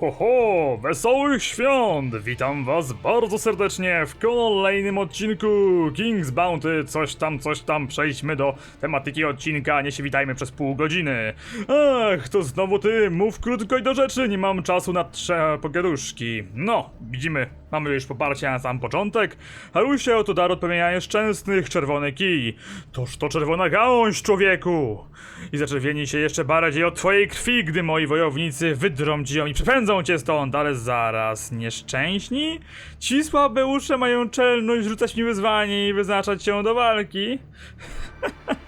Ho, ho, wesołych świąt! Witam was bardzo serdecznie w kolejnym odcinku King's Bounty. Coś tam, coś tam, przejdźmy do tematyki odcinka, nie się witajmy przez pół godziny. Ach, to znowu ty, mów krótko i do rzeczy, nie mam czasu na trze pogaduszki. No, widzimy, mamy już poparcie na sam początek. Harusia oto dar odpełnienia nieszczęsnych, czerwony kij. Toż to czerwona gałąź, człowieku! I zaczerwieni się jeszcze bardziej od twojej krwi, gdy moi wojownicy wydrą ci ją i przepędzą cię stąd, ale zaraz, nieszczęśni? Ci słabeusze mają czelność rzucać mi wyzwanie i wyznaczać się do walki?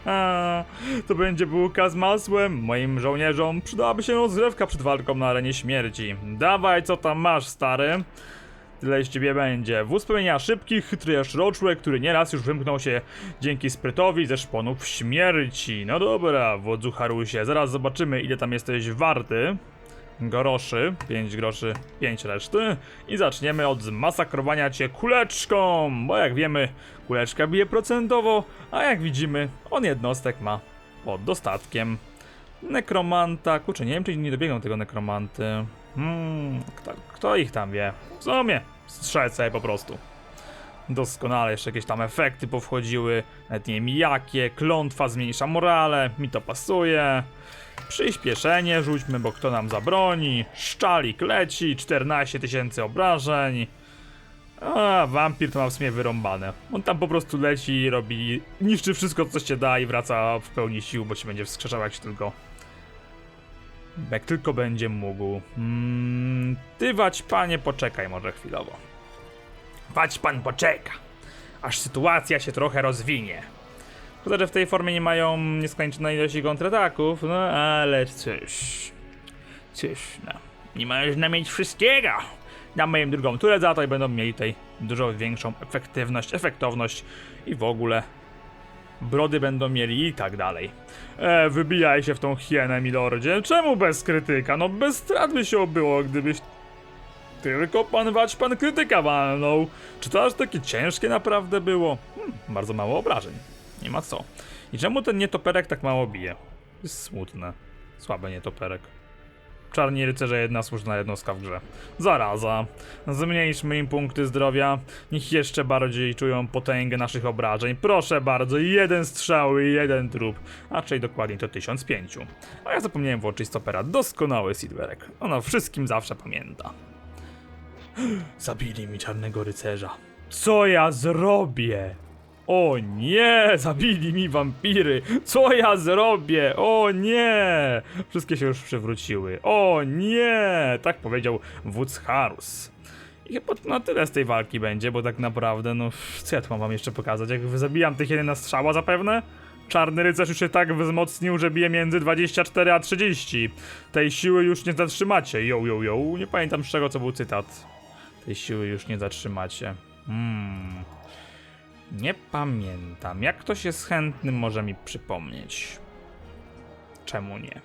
to będzie bułka z masłem. Moim żołnierzom przydałaby się rozgrywka przed walką na arenie śmierci. Dawaj, co tam masz, stary? Tyle z ciebie będzie. Wóz pełnienia szybki, chytry jaszczoczłek, który nieraz już wymknął się dzięki sprytowi ze szponów śmierci. No dobra, wodzu Harusie, zaraz zobaczymy ile tam jesteś warty. Groszy, 5 groszy, 5 reszty. I zaczniemy od zmasakrowania cię kuleczką, bo jak wiemy, kuleczka bije procentowo, a jak widzimy, on jednostek ma pod dostatkiem. Nekromanta, kurczę, nie wiem czy nie dobiegną tego nekromanty. Hmm, kto, kto ich tam wie? W sumie, strzelę sobie po prostu. Doskonale, jeszcze jakieś tam efekty powchodziły, nawet nie wiem jakie, klątwa zmniejsza morale, mi to pasuje. Przyspieszenie rzućmy, bo kto nam zabroni. Szczalik leci, 14 tysięcy obrażeń. A, wampir to ma w sumie wyrąbane. On tam po prostu leci i robi, niszczy wszystko co się da i wraca w pełni sił, bo się będzie wskrzeszał jak tylko jak tylko będzie mógł. Mm, ty panie, poczekaj może chwilowo. Wać pan poczeka, aż sytuacja się trochę rozwinie. Szkoda, że w tej formie nie mają nieskończonej ilości kontrataków, no ale cóż. Cóż, no. Nie możesz mieć wszystkiego. Damy im drugą turę za to i będą mieli tutaj dużo większą efektywność, efektowność i w ogóle brody będą mieli i tak dalej. E, wybijaj się w tą hienę, milordzie. Czemu bez krytyka? No bez strat by się obyło, gdybyś tylko pan wać pan krytyka walnął. Czy to aż takie ciężkie naprawdę było? Hmm, bardzo mało obrażeń. Nie ma co. I czemu ten nietoperek tak mało bije? Jest smutne. Słaby nietoperek. Czarni rycerze jedna słuszna jednostka w grze. Zaraza. Zmniejszmy im punkty zdrowia. Niech jeszcze bardziej czują potęgę naszych obrażeń. Proszę bardzo, jeden strzał i jeden trup. Raczej dokładniej to 1005. A ja zapomniałem włączyć stopera. Doskonały Silverek. Ono wszystkim zawsze pamięta. Zabili mi czarnego rycerza. Co ja zrobię? O nie! Zabili mi wampiry! Co ja zrobię? O nie! Wszystkie się już przewróciły. O nie! Tak powiedział wódz Harus. I chyba na tyle z tej walki będzie, bo tak naprawdę, no, co ja tu mam wam jeszcze pokazać? Jak zabijam tych jeden na strzała zapewne? Czarny rycerz już się tak wzmocnił, że bije między 24 a 30. Tej siły już nie zatrzymacie. Yo, yo, yo. Nie pamiętam z czego co był cytat. Tej siły już nie zatrzymacie. Hmm. Nie pamiętam. Jak ktoś jest chętny, może mi przypomnieć. Czemu nie?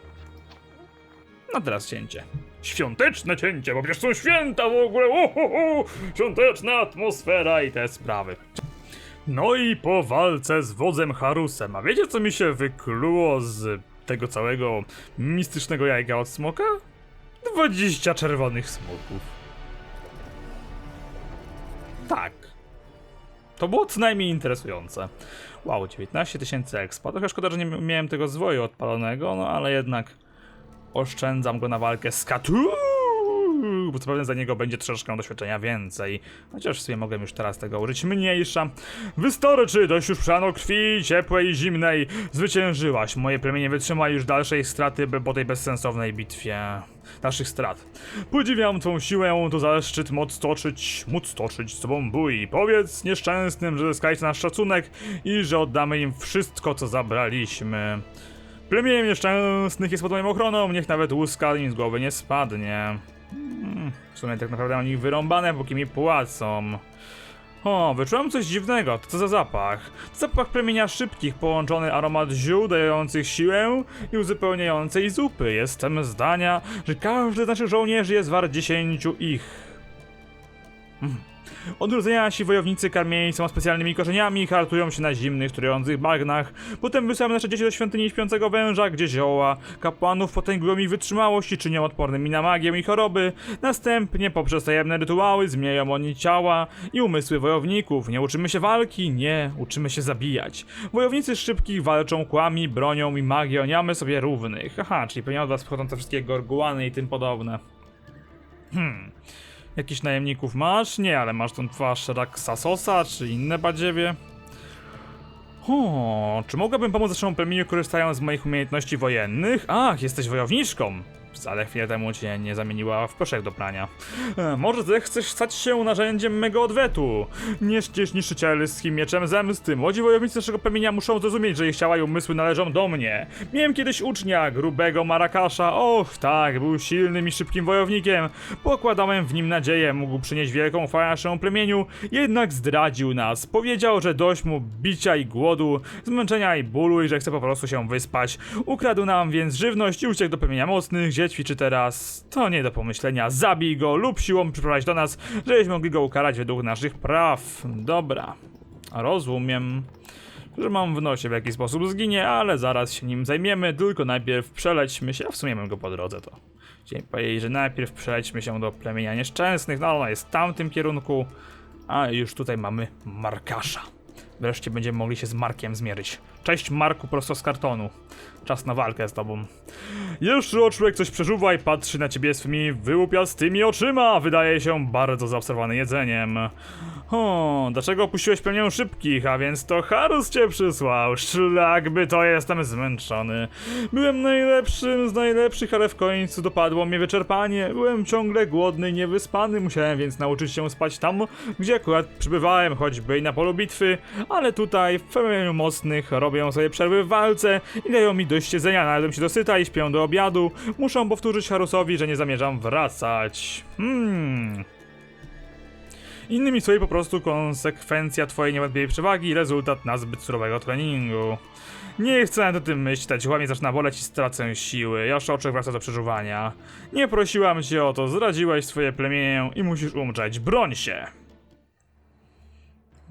No teraz cięcie. Świąteczne cięcie, bo przecież są święta w ogóle. Uhuhu, świąteczna atmosfera i te sprawy. No i po walce z wodzem Harusem. A wiecie co mi się wykluło z tego całego mistycznego jajka od smoka? 20 czerwonych smoków. Tak. To było co najmniej interesujące. Wow, 19 tysięcy expa. Trochę szkoda, że nie miałem tego zwoju odpalonego, no ale jednak oszczędzam go na walkę z Katu, bo co pewnie za niego będzie troszeczkę doświadczenia więcej. Chociaż w sumie mogłem już teraz tego użyć mniejsza. Wystarczy, dość już przano krwi, ciepłej i zimnej. Zwyciężyłaś. Moje plemienie wytrzyma już dalszej straty po tej bezsensownej bitwie. Naszych strat. Podziwiam twą siłę, to zaszczyt móc toczyć, móc toczyć z tobą bój. Powiedz nieszczęsnym, że zyskajcie nasz szacunek i że oddamy im wszystko, co zabraliśmy. Plemieniem nieszczęsnych jest pod moją ochroną, niech nawet łuska im z głowy nie spadnie. Hmm, w sumie tak naprawdę nich wyrąbane, póki mi płacą. O, wyczułem coś dziwnego. To co za zapach? Zapach plemienia szybkich, połączony aromat ziół dających siłę i uzupełniającej zupy. Jestem zdania, że każdy z naszych żołnierzy jest wart dziesięciu ich. Mm, Od urodzenia nasi wojownicy karmieni są specjalnymi korzeniami, hartują się na zimnych, trujących bagnach. Potem wysyłamy nasze dzieci do świątyni śpiącego węża, gdzie zioła kapłanów potęgują ich wytrzymałość i czynią odpornymi na magię i choroby. Następnie poprzez tajemne rytuały zmieniają oni ciała i umysły wojowników. Nie uczymy się walki, nie, uczymy się zabijać. Wojownicy szybkich walczą kłami, bronią i magią, nie sobie równych. Aha, czyli pewnie od was pochodzą te wszystkie gorgułany i tym podobne. Hmm. Jakichś najemników masz? Nie, ale masz tą twarz Raksasosa, czy inne badziewie? O, czy mogłabym pomóc naszemu plemieniu korzystając z moich umiejętności wojennych? Ach, jesteś wojowniczką. Wcale chwilę temu cię nie zamieniła w proszek do prania. E, może zechcesz stać się narzędziem mego odwetu? Nie ścież niszczycielskim mieczem zemsty. Młodzi wojownicy naszego plemienia muszą zrozumieć, że ich ciała i umysły należą do mnie. Miałem kiedyś ucznia, grubego Marakasza. Och, tak, był silnym i szybkim wojownikiem. Pokładałem w nim nadzieję, mógł przynieść wielką chwałę naszemu plemieniu, jednak zdradził nas. Powiedział, że dość mu bicia i głodu, zmęczenia i bólu i że chce po prostu się wyspać. Ukradł nam więc żywność i uciekł do plemienia mocnych, gdzie ćwiczy teraz. To nie do pomyślenia. Zabij go lub siłą przyprowadź do nas, żebyśmy mogli go ukarać według naszych praw. Dobra. Rozumiem że mam w nosie w jaki sposób zginie, ale zaraz się nim zajmiemy, tylko najpierw przelećmy się, a w sumie mam go po drodze to. Chciałem powiedzieć, że najpierw przelećmy się do plemienia nieszczęsnych, no ona jest w tamtym kierunku, a już tutaj mamy Markasza. Wreszcie będziemy mogli się z Markiem zmierzyć. Cześć Marku, prosto z kartonu. Czas na walkę z tobą. Jeszcze człowiek coś przeżuwa i patrzy na ciebie swymi wyłupiastymi oczyma. Wydaje się bardzo zaobserwowany jedzeniem. O, dlaczego opuściłeś pełnię szybkich, a więc to Harus cię przysłał. Szlak by to jestem zmęczony. Byłem najlepszym z najlepszych, ale w końcu dopadło mnie wyczerpanie. Byłem ciągle głodny i niewyspany, musiałem więc nauczyć się spać tam, gdzie akurat przybywałem, choćby i na polu bitwy, ale tutaj w pełnieniu mocnych robią sobie przerwy w walce i dają mi dość jedzenia, najadłem się dosyta i śpią do obiadu. Muszę powtórzyć Harusowi, że nie zamierzam wracać. Hmm... Innymi słowy, po prostu konsekwencja twojej niewątpliwej przewagi i rezultat nazbyt surowego treningu. Nie chcę nawet o tym myśleć, głowa mnie zaczyna boleć i stracę siły. Jaszoczek wraca do przeżuwania. Nie prosiłam cię o to, zdradziłeś swoje plemię i musisz umrzeć. Broń się!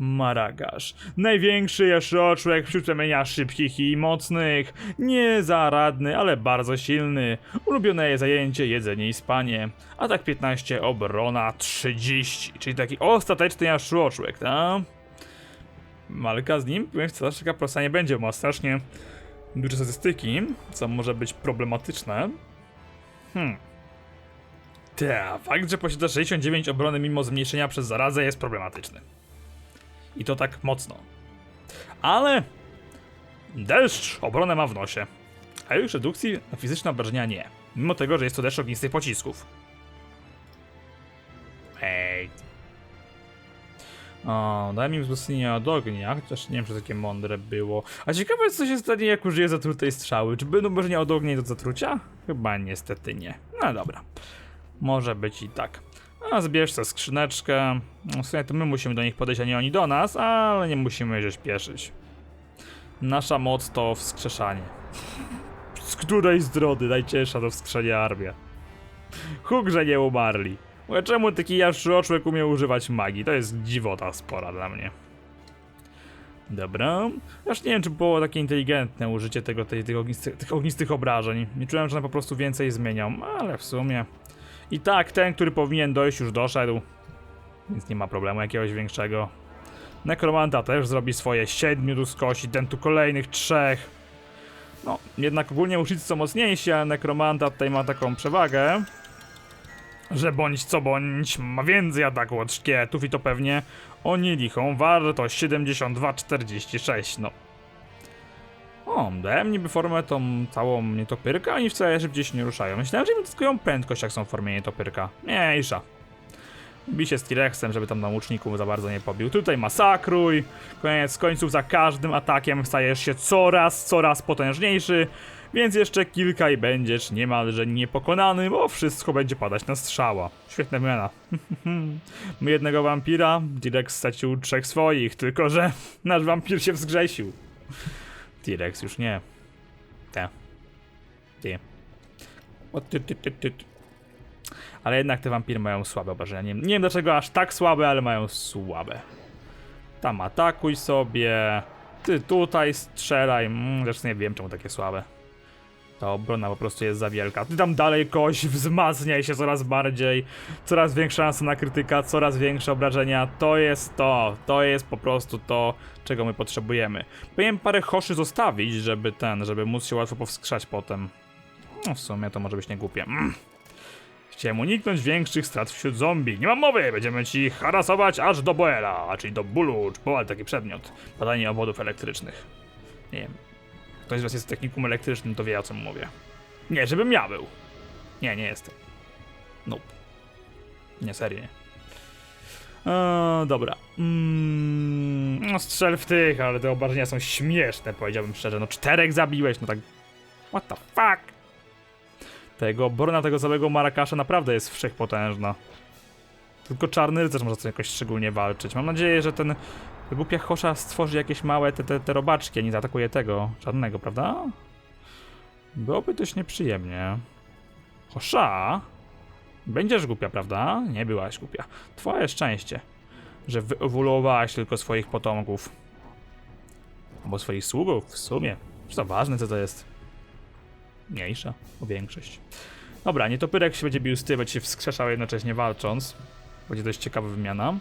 Maragasz. Największy jaszoczłek wśród plemienia szybkich i mocnych. Niezaradny, ale bardzo silny. Ulubione jej zajęcie, jedzenie i spanie. Atak 15, obrona 30. Czyli taki ostateczny jaszoczłek, tak? Walka z nim, powiem wcale taka prosta nie będzie, bo ma strasznie duże statystyki, co może być problematyczne. Hmm. Ta, fakt, że posiada 69 obrony mimo zmniejszenia przez zarazę jest problematyczny. I to tak mocno. Ale deszcz obronę ma w nosie. A już redukcji fizyczne obrażenia nie. Mimo tego, że jest to deszcz ognistych pocisków. Hej. O, daj mi wzmocnienie od ognia, chociaż nie wiem, czy takie mądre było. A ciekawe jest, co się stanie, jak użyję zatrutej strzały. Czy będą obrażenia od ognia i do zatrucia? Chyba niestety nie. No dobra. Może być i tak. A zbierz sobie skrzyneczkę. No, W sumie to my musimy do nich podejść, a nie oni do nas, ale nie musimy się śpieszyć. Nasza moc to wskrzeszanie. Z której zdrody najcięższa to wskrzenia armia. Huk, że nie umarli. Czemu taki jaszczoczłek umie używać magii? To jest dziwota spora dla mnie. Dobra. Aż nie wiem, czy było takie inteligentne użycie tego, tej, tych, ognistych, tych ognistych obrażeń. Nie czułem, że one po prostu więcej zmienią, ale w sumie... I tak, ten, który powinien dojść, już doszedł. Więc nie ma problemu jakiegoś większego. Nekromanta też zrobi swoje siedmiu tu ten tu kolejnych trzech. No, jednak ogólnie uszycy są mocniejsi, ale Nekromanta tutaj ma taką przewagę, że bądź co bądź ma więcej ataku od szkieletów i to pewnie o nielichą wartość 72-46, no. O, dałem niby formę tą całą nietopyrka, oni wcale szybciej się nie ruszają. Myślałem, że mi odzyskają prędkość, jak są w formie nietopyrka. Mniejsza. Bij się z T-Rexem, żeby tam na łuczniku za bardzo nie pobił. Tutaj masakruj. Koniec końców za każdym atakiem stajesz się coraz, coraz potężniejszy. Więc jeszcze kilka i będziesz niemalże niepokonany, bo wszystko będzie padać na strzała. Świetna wymiana. My jednego wampira, T-Rex stracił trzech swoich, tylko że nasz wampir się wzgrzesił. T-Rex już nie. Te. Ty. Ale jednak te wampiry mają słabe obrażenia. Nie, nie wiem dlaczego aż tak słabe, ale mają słabe. Tam atakuj sobie. Ty tutaj strzelaj. Mm, zresztą nie wiem czemu takie słabe. Ta obrona po prostu jest za wielka. Ty tam dalej koś wzmacniaj się coraz bardziej. Coraz większa szansa na krytyka, coraz większe obrażenia. To jest to. To jest po prostu to, czego my potrzebujemy. Powinien parę hoszy zostawić, żeby ten, żeby móc się łatwo powskrzać potem. No w sumie to może być nie głupie. Mm. Chciałem uniknąć większych strat wśród zombie. Nie mam mowy, będziemy ci harasować aż do Boela, czyli do bólu, czy Boel taki przedmiot. Badanie obwodów elektrycznych. Nie wiem. Ktoś z was jest technikum elektrycznym, to wie o czym mówię. Nie, żebym ja był. Nie, nie jestem. Nope. Nie, serio nie. Eee, dobra. Mm, no strzel w tych, ale te obrażenia są śmieszne, powiedziałbym szczerze. No czterech zabiłeś, no tak... What the fuck? Tego obrona tego całego Marakasza naprawdę jest wszechpotężna. Tylko czarny rycerz może tym jakoś szczególnie walczyć. Mam nadzieję, że ten głupia Hosza stworzy jakieś małe te, te, te robaczki, a nie zaatakuje tego czarnego, prawda? Byłoby dość nieprzyjemnie. Hosza? Będziesz głupia, prawda? Nie byłaś głupia. Twoje szczęście, że wyewoluowałaś tylko swoich potomków. Albo swoich sługów, w sumie. To ważne, co to jest? Mniejsza o większość. Dobra, nietopyrek się będzie bił będzie się wskrzeszał jednocześnie walcząc. Będzie dość ciekawa wymiana.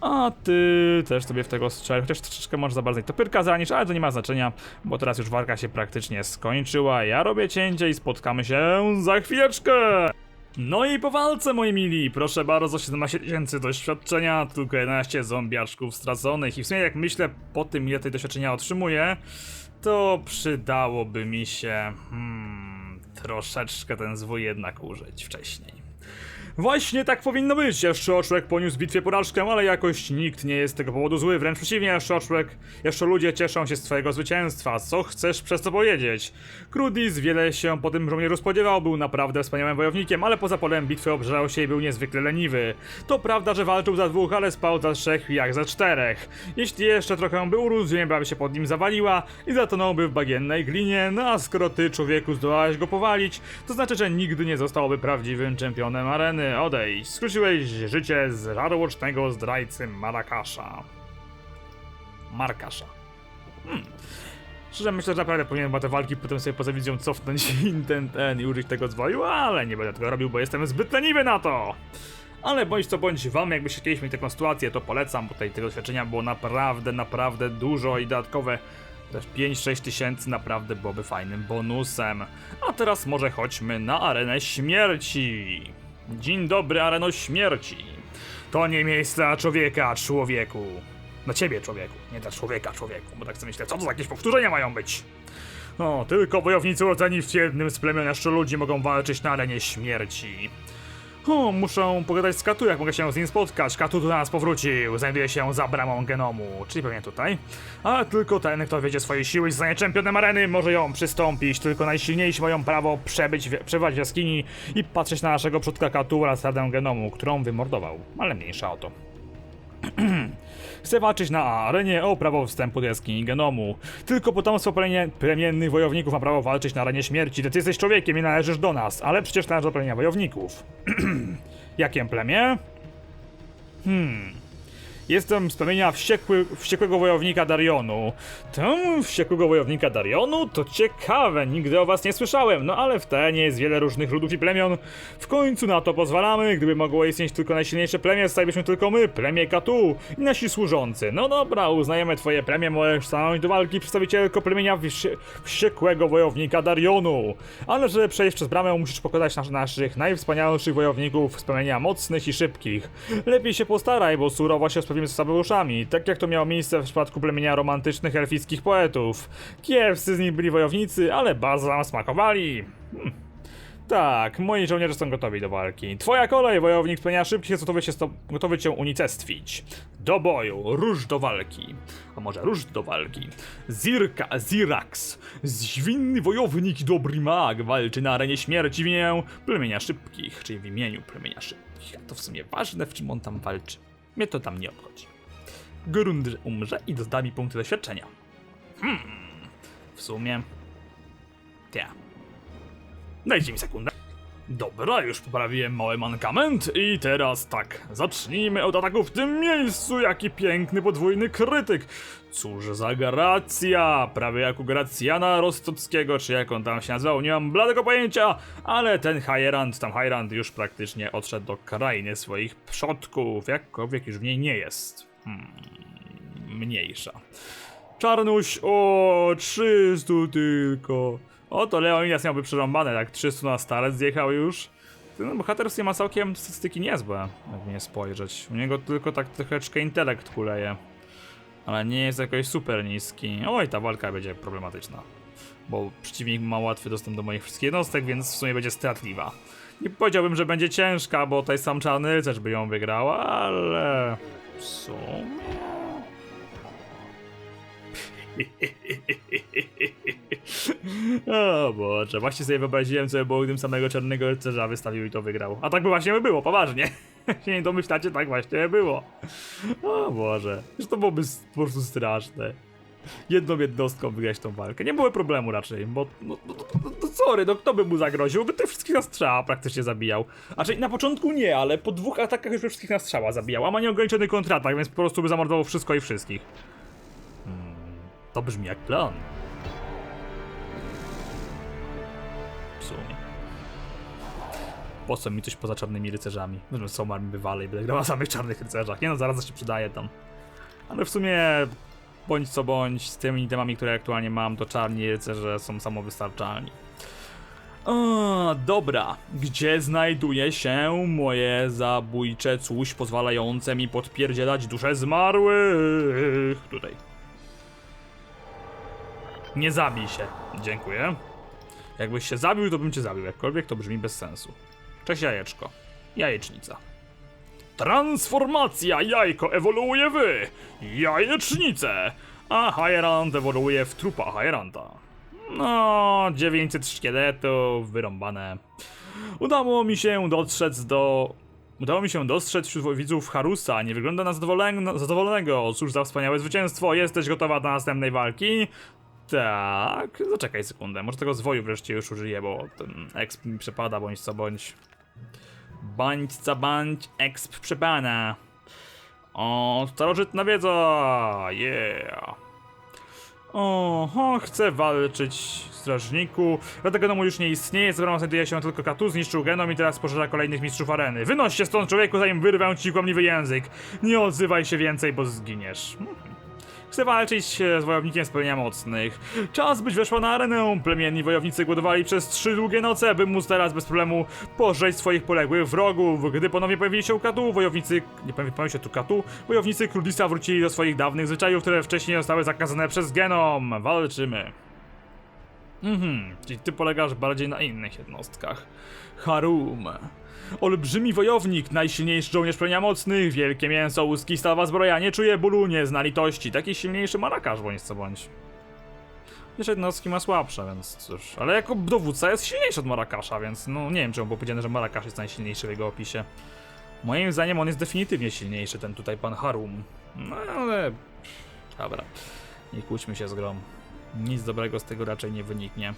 A ty też sobie w tego strzel, chociaż troszeczkę może za bardzo topyrka zranisz, ale to nie ma znaczenia, bo teraz już walka się praktycznie skończyła. Ja robię cięcie i spotkamy się za chwileczkę! No i po walce, moi mili, proszę bardzo, 17 tysięcy doświadczenia, tylko 11 zombiaczków straconych i w sumie jak myślę po tym, ile tej doświadczenia otrzymuję, to przydałoby mi się hmm, troszeczkę ten zwój jednak użyć wcześniej. Właśnie tak powinno być. Jaszczoczłek poniósł w bitwie porażkę, ale jakoś nikt nie jest z tego powodu zły. Wręcz przeciwnie, Jaszczoczłek. Jeszcze ludzie cieszą się z twojego zwycięstwa. Co chcesz przez to powiedzieć? Krudis wiele się po tym żołnierzu spodziewał. Był naprawdę wspaniałym wojownikiem, ale poza polem bitwy obżerał się i był niezwykle leniwy. To prawda, że walczył za dwóch, ale spał za trzech jak za czterech. Jeśli jeszcze trochę by urósł, ziemia by się pod nim zawaliła i zatonąłby w bagiennej glinie. No a skoro ty, człowieku, zdołałeś go powalić, to znaczy, że nigdy nie zostałby prawdziwym czempionem areny odejdź. Skróciłeś życie z żarłocznego zdrajcy Marakasza. Markasza. Hmm. Szczerze myślę, że naprawdę powinienem te walki potem sobie poza wizją cofnąć ten, ten i użyć tego zwoju, ale nie będę tego robił, bo jestem zbyt leniwy na to. Ale bądź co bądź wam, jakbyście kiedyś mieli taką sytuację, to polecam, bo tutaj tego doświadczenia było naprawdę, naprawdę dużo i dodatkowe też 5-6 tysięcy naprawdę byłoby fajnym bonusem. A teraz może chodźmy na arenę śmierci. Dzień dobry, areno śmierci. To nie miejsce dla człowieka, człowieku. Dla ciebie, człowieku, nie dla człowieka, człowieku, bo tak sobie myślę, co to za jakieś powtórzenia mają być? No, tylko wojownicy urodzeni w jednym z plemion ludzi mogą walczyć na arenie śmierci. O, muszę pogadać z Katu, jak mogę się z nim spotkać. Katu do nas powrócił, znajduje się za bramą genomu, czyli pewnie tutaj. A tylko ten, kto wiedzie swojej siły i zostanie czempionem areny, może ją przystąpić. Tylko najsilniejsi mają prawo przebyć, w- przebywać w jaskini i patrzeć na naszego przodka Katu oraz radę genomu, którą wymordował. Ale mniejsza o to. Chcę walczyć na arenie o prawo wstępu do jaskini genomu. Tylko potomstwo plemię, plemiennych wojowników ma prawo walczyć na arenie śmierci. Ty jesteś człowiekiem i należysz do nas, ale przecież należysz do plemienia wojowników. Jakie plemię? Hmm. Jestem z plemienia wściekły, wściekłego wojownika Darionu. Tam wściekłego wojownika Darionu? To ciekawe, nigdy o was nie słyszałem, no ale w Terenie jest wiele różnych ludów i plemion. W końcu na to pozwalamy, gdyby mogło istnieć tylko najsilniejsze plemię, stalibyśmy tylko my, plemię Katu i nasi służący. No dobra, uznajemy twoje plemię, możesz stanąć do walki przedstawicielko plemienia wści- wściekłego wojownika Darionu. Ale żeby przejść przez bramę, musisz pokonać nas- naszych najwspanialszych wojowników z plemienia mocnych i szybkich. Lepiej się postaraj, bo surowo się sprawimy z sabeuszami, tak jak to miało miejsce w przypadku plemienia romantycznych elfickich poetów. Kiepscy z nich byli wojownicy, ale bardzo nam smakowali. Hmm. Tak, moi żołnierze są gotowi do walki. Twoja kolej, wojownik plemienia szybkich jest gotowy, się gotowy cię unicestwić. Do boju, róż do walki. A może róż do walki. Zirka, Zirax, zwinny wojownik i dobry mag walczy na arenie śmierci w imieniu plemienia szybkich, czyli w imieniu plemienia szybkich. A to w sumie ważne, w czym on tam walczy. Mnie to tam nie obchodzi. Grund umrze i doda mi punkty doświadczenia. Hmm, w sumie... Ja. Dajcie mi sekundę. Dobra, już poprawiłem mały mankament i teraz tak, zacznijmy od ataku w tym miejscu, jaki piękny podwójny krytyk. Cóż za gracja, prawie jak u Gracjana Rostockiego, czy jak on tam się nazywał, nie mam bladego pojęcia, ale ten Hajrand, tam Hajrand już praktycznie odszedł do krainy swoich przodków, jakkolwiek już w niej nie jest. Hmm, mniejsza. Czarnuś, o 300 tylko. O, to Leonidas miałby przerąbane, tak 300 na stare zjechał już. Ten bohater ma całkiem statystyki niezłe, jak nie spojrzeć. U niego tylko tak troszeczkę intelekt kuleje. Ale nie jest jakoś super niski. Oj, ta walka będzie problematyczna. Bo przeciwnik ma łatwy dostęp do moich wszystkich jednostek, więc w sumie będzie stratliwa. Nie powiedziałbym, że będzie ciężka, bo tutaj sam czarny rycerz by ją wygrał, ale... W sumie... O Boże, właśnie sobie wyobraziłem, co by było, gdybym samego czarnego rycerza wystawił i to wygrał. A tak by właśnie by było, poważnie. się nie domyślacie, tak właśnie by było. O Boże, już to byłoby po prostu straszne. Jedną jednostką wygrać tą walkę. Nie było problemu raczej, bo no, no, no, no, no sorry, no kto by mu zagroził? By tych wszystkich na strzała praktycznie zabijał. Czyli na początku nie, ale po dwóch atakach już by wszystkich na strzała zabijał. A ma nieograniczony kontratak, więc po prostu by zamordował wszystko i wszystkich. To brzmi jak plan. W sumie. Po co mi coś poza czarnymi rycerzami? Zresztą są armii bywale i będę grał na samych czarnych rycerzach. Nie no, zaraz się przydaje tam. Ale w sumie, bądź co bądź, z tymi temami, które aktualnie mam, to czarni rycerze są samowystarczalni. O, dobra. Gdzie znajduje się moje zabójcze coś pozwalające mi podpierdzielać dusze zmarłych? Tutaj. Nie zabij się. Dziękuję. Jakbyś się zabił, to bym cię zabił. Jakkolwiek to brzmi bez sensu. Cześć jajeczko. Jajecznica. Transformacja jajko ewoluuje w jajecznicę, a Hyrant ewoluuje w trupa Hyranta. No, 900 szkieletów, wyrąbane. Udało mi się dotrzeć do... Udało mi się dostrzec wśród widzów Harusa, nie wygląda na zadowoleń- zadowolonego. Cóż za wspaniałe zwycięstwo, jesteś gotowa do następnej walki? Tak, zaczekaj sekundę, może tego zwoju wreszcie już użyję, bo ten exp mi przepada, bądź co bądź. Bądź co bądź, exp przepada. O, starożytna wiedza, yeah. Oho, chcę walczyć, strażniku. Dlatego domu już nie istnieje, z którą znajduje się tylko Katu, zniszczył genom i teraz pożera kolejnych mistrzów areny. Wynoś się stąd, człowieku, zanim wyrwę ci kłamliwy język. Nie odzywaj się więcej, bo zginiesz. Chcę walczyć e, z wojownikiem z pełnia mocnych. Czas byś weszła na arenę. Plemienni wojownicy głodowali przez trzy długie noce, by móc teraz bez problemu pożreć swoich poległych wrogów. Gdy ponownie pojawili się Katu, wojownicy... Nie pojawił się tu Katu. Wojownicy Krudisa wrócili do swoich dawnych zwyczajów, które wcześniej zostały zakazane przez Genom. Walczymy. Mhm, czyli ty polegasz bardziej na innych jednostkach. Harum. Olbrzymi wojownik, najsilniejszy żołnierz plenia mocnych, wielkie mięso, łuski, stawa zbroja, nie czuje bólu, nie zna litości. Taki silniejszy marakarz, bądź co bądź. Jeszcze jednostki ma słabsze, więc cóż. Ale jako dowódca jest silniejszy od Marakasza, więc no nie wiem czemu było powiedziane, że Marakasz jest najsilniejszy w jego opisie. Moim zdaniem on jest definitywnie silniejszy, ten tutaj pan Harum. No ale... Dobra. Nie kłóćmy się z grą. Nic dobrego z tego raczej nie wyniknie.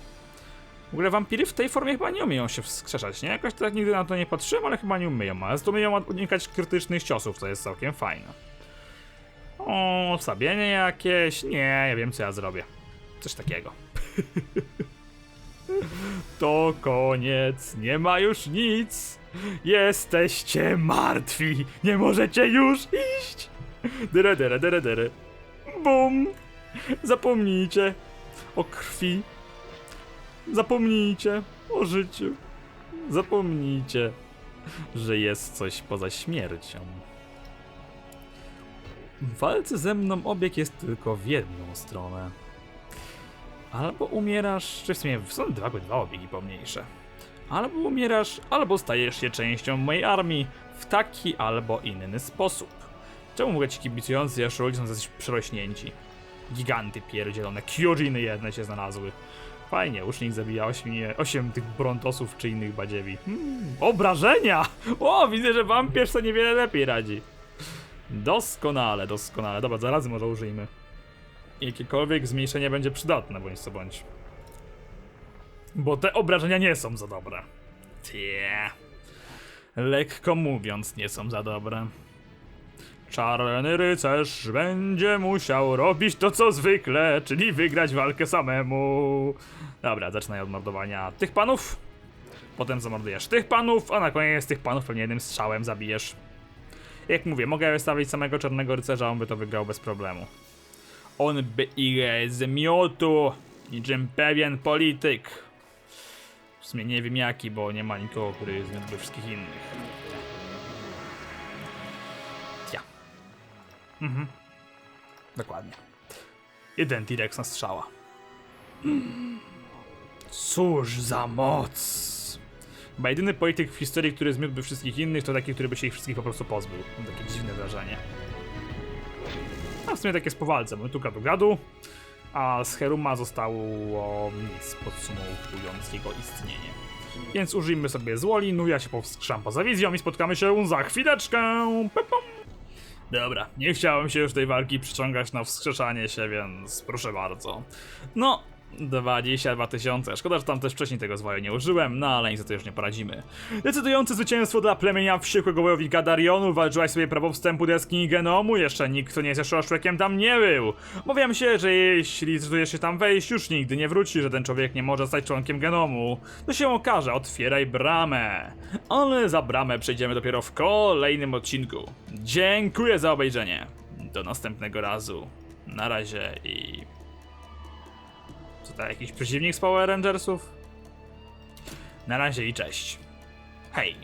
W ogóle wampiry w tej formie chyba nie umieją się wskrzeszać, nie? Jakoś tak nigdy na to nie patrzyłem, ale chyba nie umieją. Ale umieją unikać krytycznych ciosów, co jest całkiem fajne. O, wstawienie jakieś? Nie, ja wiem co ja zrobię. Coś takiego. to koniec, nie ma już nic. Jesteście martwi, nie możecie już iść. Dere, dere, dere, dere. Bum. Zapomnijcie o krwi. Zapomnijcie o życiu. Zapomnijcie, że jest coś poza śmiercią. W walce ze mną obieg jest tylko w jedną stronę. Albo umierasz, czy w sumie są dwa, dwa obiegi pomniejsze. Albo umierasz, albo stajesz się częścią mojej armii w taki albo inny sposób. Czemu mówię ci kibicujący, a ludzie są jacyś przerośnięci? Giganty pierdzielone, Kyojiny jedne się znalazły. Fajnie, ucznik zabija 8, 8 tych brontosów czy innych badziewi. Hmm, obrażenia! O, widzę, że wampierz to niewiele lepiej radzi. Doskonale, doskonale. Dobra, zarazy może użyjmy. Jakiekolwiek zmniejszenie będzie przydatne, bądź co bądź. Bo te obrażenia nie są za dobre. Tie. Lekko mówiąc, nie są za dobre. Czarny rycerz będzie musiał robić to co zwykle, czyli wygrać walkę samemu. Dobra, zaczynaj od mordowania tych panów. Potem zamordujesz tych panów, a na koniec tych panów pewnie jednym strzałem zabijesz. Jak mówię, mogę wystawić samego czarnego rycerza, on by to wygrał bez problemu. On by ich zmiotł, niczym pewien polityk. W sumie nie wiem jaki, bo nie ma nikogo, który zmiotłby wszystkich innych. Mhm. Dokładnie. Jeden T-Rex na strzała. Cóż za moc! Chyba jedyny polityk w historii, który zmiótłby wszystkich innych, to taki, który by się ich wszystkich po prostu pozbył. Mam takie dziwne wrażenie. A w sumie tak jest po walce, bo tu gadu gadu, a z Heruma zostało nic podsumowując jego istnienie. Więc użyjmy sobie złolinu, ja się powstrzymam poza wizją i spotkamy się za chwileczkę. Pum. Dobra, nie chciałem się już tej walki przyciągać na wskrzeszanie się, więc proszę bardzo. No, 22 tysiące. Szkoda, że tam też wcześniej tego zwoju nie użyłem, no ale to już nie poradzimy. Decydujące zwycięstwo dla plemienia wściekłego wojowi Gadarionu. Walczyłaś sobie prawo wstępu do jaskini genomu. Jeszcze nikt, kto nie jest jeszcze człowiekiem tam nie był. Obawiam się, że jeśli zdecydujesz się tam wejść, już nigdy nie wróci, że ten człowiek nie może stać członkiem genomu. To się okaże, otwieraj bramę. Ale za bramę przejdziemy dopiero w kolejnym odcinku. Dziękuję za obejrzenie. Do następnego razu. Na razie i to jakiś przeciwnik z Power Rangersów? Na razie i cześć. Hej.